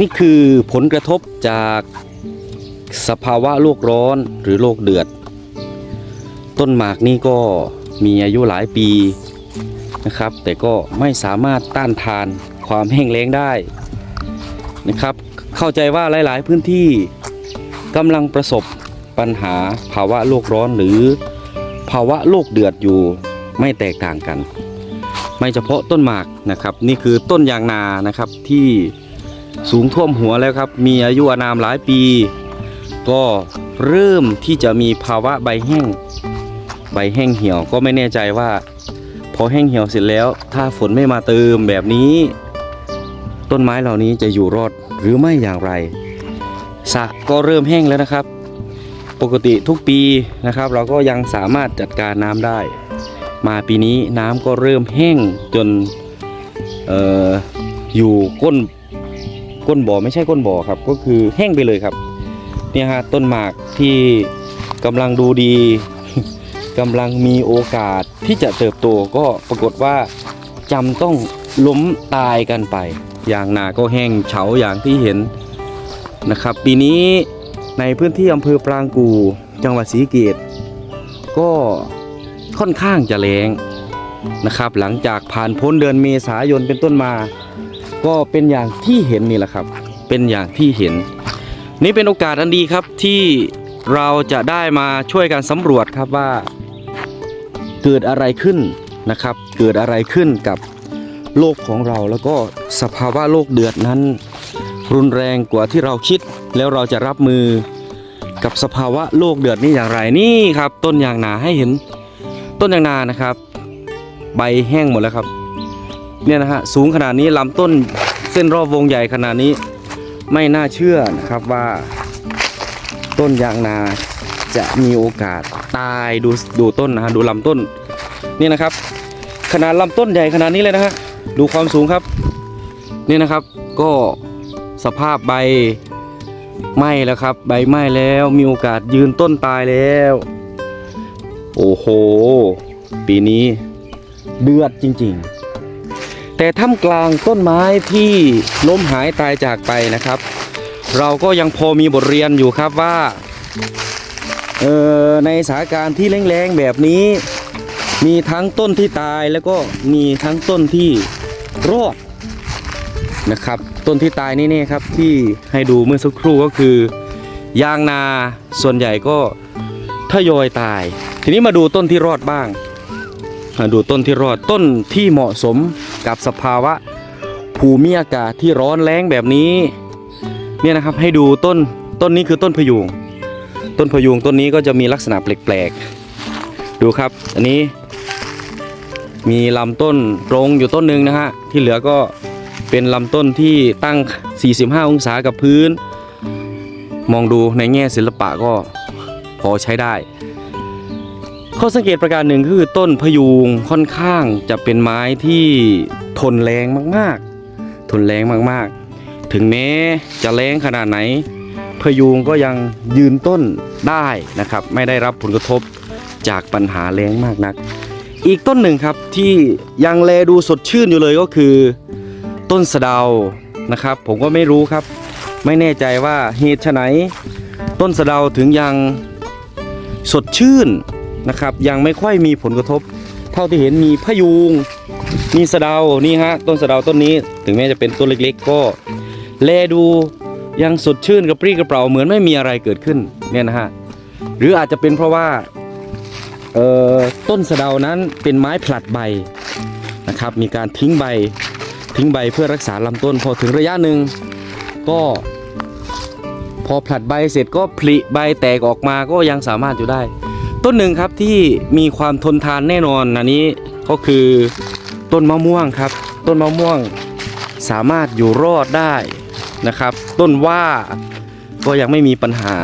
นี่คือผลกระทบจากสภาวะโลกร้อนหรือโลกเดือด ต้นหมากนี่ก็มีอายุหลายปีนะครับ แต่ก็ไม่สามารถต้านทานความแห้งแล้งได้นะครับ เข้าใจว่าหลาย ๆ พื้นที่กำลังประสบปัญหาภาวะโลกร้อนหรือภาวะโลกเดือดอยู่ไม่แตกต่างกัน ไม่เฉพาะต้นหมากนะครับ นี่คือต้นยางนานะครับที่ สูงท่วมหัวแล้วครับ มีอายุอานามหลายปี ก็เริ่มที่จะมีภาวะใบแห้ง ใบแห้งเหี่ยวก็ไม่แน่ใจว่า พอแห้งเหี่ยวเสร็จแล้ว ถ้าฝนไม่มาเติมแบบนี้ ต้นไม้เหล่านี้จะอยู่รอดหรือไม่อย่างไรสระก็เริ่มแห้งแล้วนะครับ ปกติทุกปีนะครับ เราก็ยังสามารถจัดการน้ำได้ มาปีนี้น้ำก็เริ่มแห้งจนอออยู่ก้น ก้นบ่อไม่ใช่ก้นบ่อครับ ก็คือแห้งไปเลยครับ เนี่ยฮะต้นหมากที่กำลังดูดีกำลังมีโอกาสที่จะเติบโตก็ปรากฏว่าจำต้องล้มตายกันไป อย่างนาก็แห้งเฉาอย่างที่เห็นนะครับ ปีนี้ในพื้นที่อำเภอปรางกูจังหวัดศรีเกตก็ค่อนข้างจะแรงนะครับ หลังจากผ่านพ้นเดือนเมษายนเป็นต้นมา ก็เป็นอย่างที่เห็นนี่แหละครับ เป็นอย่างที่เห็น นี่เป็นโอกาสอันดีครับที่เราจะได้มาช่วยกันสำรวจครับว่า เกิดอะไรขึ้นนะครับ เกิดอะไรขึ้นกับโลกของเราแล้วก็สภาวะโลกเดือดนั้น รุนแรงกว่าที่เราคิด แล้วเราจะรับมือกับสภาวะโลกเดือดนี้อย่างไรนี่ครับ ต้นยางนาให้เห็น ต้นยางนานะครับ ใบแห้งหมดแล้วครับ เนี่ยนะฮะสูงขนาดนี้ลำต้นเส้นรอบวงใหญ่ขนาดนี้ ไม่น่าเชื่อนะครับว่า ต้นยางนาจะมีโอกาสตายดูดูต้นนะฮะดูลำต้นนี่นะครับ ขนาดลำต้นใหญ่ขนาดนี้เลยนะฮะดูความสูงครับ นี่นะครับก็สภาพใบไหม้แล้วครับ ใบไหม้แล้วมีโอกาสยืนต้นตายแล้ว โอ้โห ปีนี้เดือดจริง ๆ แต่ท่ามกลางต้นไม้ที่ล้มหายตายจากไปนะครับ เราก็ยังพอมีบทเรียนอยู่ครับว่าเออในสถานการณ์ที่แรงๆแบบนี้ มีทั้งต้นที่ตายแล้วก็มีทั้งต้นที่รอดนะครับ ต้นที่ตายนี่เนี่ยครับที่ให้ดูเมื่อสักครู่ก็คือยางนาส่วนใหญ่ก็ทยอยตาย ทีนี้มาดูต้นที่รอดบ้าง ดูต้นที่รอดต้นที่เหมาะสมกับสภาวะภูมิอากาศที่ร้อนแรงแบบนี้เนี่ยนะครับให้ดูต้นต้นนี้คือต้นพยุงต้นพยุงต้นนี้ก็จะมีลักษณะแปลกๆดูครับ อันนี้ มีลำต้นตรงอยู่ต้นหนึ่งนะฮะที่เหลือก็เป็นลำต้นที่ตั้ง 45 องศากับพื้น มองดูในแง่ศิลปะก็พอใช้ได้ ข้อสังเกตประการหนึ่งคือต้นพยูงค่อนข้างจะเป็นไม้ที่ทนแรงมากๆ ทนแรงมากๆ ถึงแม้จะแรงขนาดไหน พยูงก็ยังยืนต้นได้นะครับ ไม่ได้รับผลกระทบจากปัญหาแรงมากนัก อีกต้นหนึ่งครับที่ยังแลดูสดชื่นอยู่เลยก็คือ ต้นสะเดานะครับ ผมก็ไม่รู้ครับ ไม่แน่ใจว่าเหตุไฉนต้นสะเดาถึงยังสดชื่น นะครับ ยังไม่ค่อยมีผลกระทบ เท่าที่เห็นมีพะยูงมีสะเดานี่ฮะต้นสะเดาต้นนี้ ถึงแม้จะเป็นต้นเล็ก ๆ ก็แลดูยังสดชื่นกระปรี้กระเปร่าเหมือนไม่มีอะไรเกิดขึ้นเนี่ยนะฮะหรืออาจจะเป็นเพราะว่าต้นสะเดานั้นเป็นไม้ผลัดใบนะครับ มีการทิ้งใบทิ้งใบเพื่อรักษาลำต้นพอถึงระยะหนึ่งก็พอผลัดใบเสร็จก็ผลิใบแตกออกมาก็ยังสามารถอยู่ได้ ต้นหนึ่งครับที่มีความทนทานแน่นอนอันนี้ก็คือต้นมะม่วงครับ ต้นมะม่วงสามารถอยู่รอดได้นะครับ ต้นว่าก็ยังไม่มีปัญหา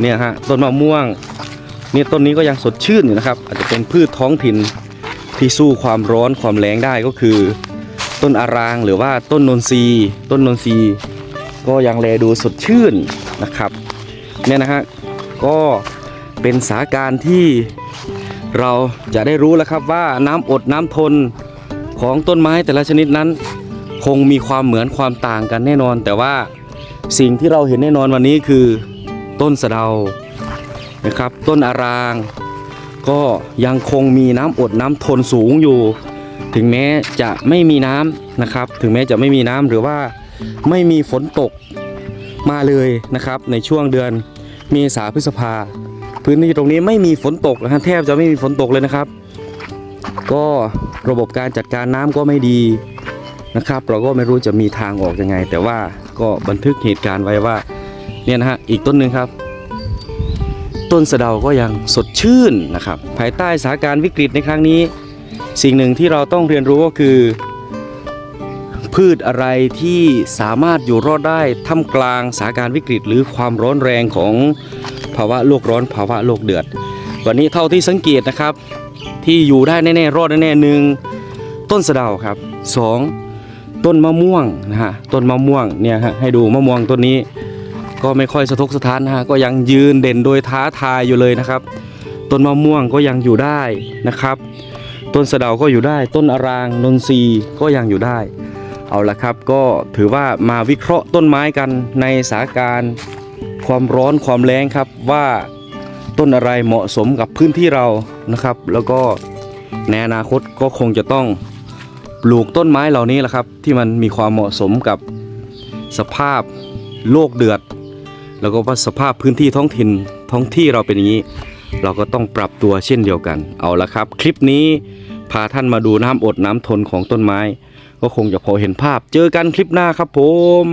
เนี่ยฮะต้นมะม่วงเนี่ยต้นนี้ก็ยังสดชื่นอยู่นะครับ อาจจะเป็นพืชท้องถิ่นที่สู้ความร้อนความแรงได้ก็คือ ต้นอารางหรือว่าต้นนนทรีต้นนนทรีก็ยังแลดูสดชื่นนะครับเนี่ยนะฮะก็ เป็นสาการที่เราจะได้รู้แล้วครับว่าน้ำอดน้ำทนของต้นไม้แต่ละชนิดนั้น คงมีความเหมือนความต่างกันแน่นอน แต่ว่าสิ่งที่เราเห็นแน่นอนวันนี้คือต้นสะเดานะครับ ต้นอาราง ก็ยังคงมีน้ำอดน้ำทนสูงอยู่ ถึงแม้จะไม่มีน้ำนะครับ ถึงแม้จะไม่มีน้ำหรือว่าไม่มีฝนตกมาเลยนะครับ ในช่วงเดือนเมษาพฤษภา พื้นที่ตรงนี้ไม่มีฝนตกนะฮะแทบจะไม่มีฝนตกเลยนะครับ ก็ระบบการจัดการน้ำก็ไม่ดีนะครับ เราก็ไม่รู้จะมีทางออกยังไง แต่ว่าก็บันทึกเหตุการณ์ไว้ว่าเนี่ยนะฮะอีกต้นหนึ่งครับ ต้นสะเดาก็ยังสดชื่นนะครับ ภายใต้สถานการณ์วิกฤตในครั้งนี้ สิ่งหนึ่งที่เราต้องเรียนรู้ก็คือ พืชอะไรที่สามารถอยู่รอดได้ท่ามกลางสถานการณ์วิกฤต หรือความร้อนแรงของ ภาวะโลกร้อนภาวะโลกเดือด วันนี้เท่าที่สังเกตนะครับ ที่อยู่ได้แน่ๆรอดแน่ๆหนึ่งต้นสะเดาครับสองต้นมะม่วงนะฮะต้นมะม่วงเนี่ยฮะให้ดูมะม่วงต้นนี้ ก็ไม่ค่อยสะทกสะท้านนะฮะก็ยังยืนเด่นโดยท้าทายอยู่เลยนะครับ ต้นมะม่วงก็ยังอยู่ได้นะครับ ต้นสะเดาก็อยู่ได้ ต้นอารางนนทรีก็ยังอยู่ได้เอาละครับก็ถือว่ามาวิเคราะห์ต้นไม้กันในสถานการ ความร้อนความแรงครับว่าต้นอะไรเหมาะสมกับพื้นที่เรานะครับ แล้วก็ในอนาคตก็คงจะต้องปลูกต้นไม้เหล่านี้แหละครับ ที่มันมีความเหมาะสมกับสภาพโลกเดือด แล้วก็ว่าสภาพพื้นที่ท้องถิ่นท้องที่เราเป็นอย่างนี้ เราก็ต้องปรับตัวเช่นเดียวกันเอาละครับ คลิปนี้พาท่านมาดูน้ำอดน้ำทนของต้นไม้ ก็คงจะพอเห็นภาพเจอกันคลิปหน้าครับผม